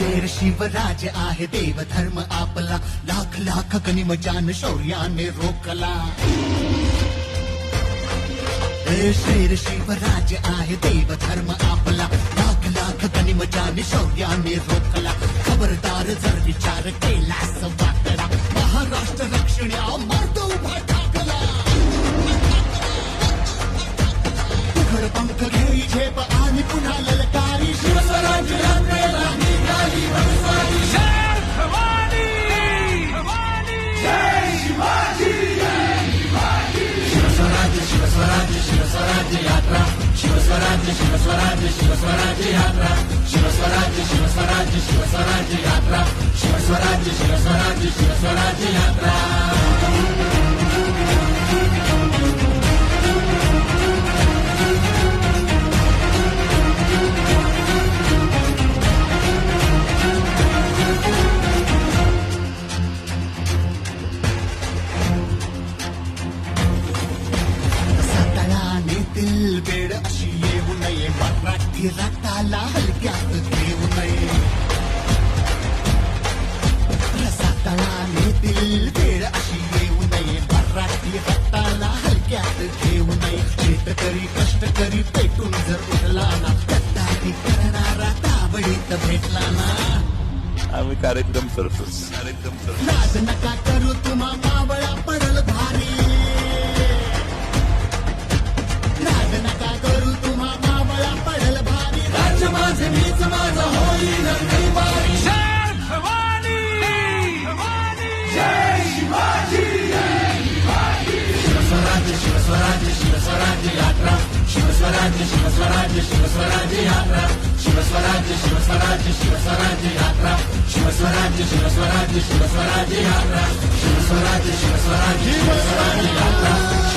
शेर शिवराज आहे देव धर्म आपला. लाख लाख गनिमजान शौर्याने रोकला शेर शिवराज आहे देव धर्म आपला. लाख लाख गनिमजान शौर्याने रोकला खबरदार जर विचार केला महाराष्ट्र रक्षण्या शिवस्वराज्य शिवस्वराज्य शिवस्वराज्य यात्रा शिवस्वराज्य शिवस्वराज्य शिवस्वराज्य यात्रा शिवस्वराज्य शिवस्वराज्य शिवस्वराज्य यात्रा साताळा नेतील वेळ अशी येऊ नये रक्ताला हलक्यात घेऊ नये. साताळा नेतील वेळ अशी येऊ नये. मराठी रक्ताला हलक्यात घेऊ नये. शेतकरी कष्टकरी पेटून जर उठला ना गद्दारी करणारा ताबडीत भेटला ना. आम्ही कार्यक्रम करतोच. कार्यक्रम करतो लाज नका करू तुम्हा मावळा शिवस्वराज्य शिवस्वराज्य शिवस्वराज्य यात्रा. शिवस्वराज्य शिवस्वराज्य शिवस्वराज्य यात्रा. शिवस्वराज्य शिवस्वराज्य शिवस्वराज्य यात्रा. शिवस्वराज्य शिवस्वराज्य शिवस्वराज्य यात्रा. शिवस्वराज्य शिवस्वराज्य शिवस्वराज्य यात्रा.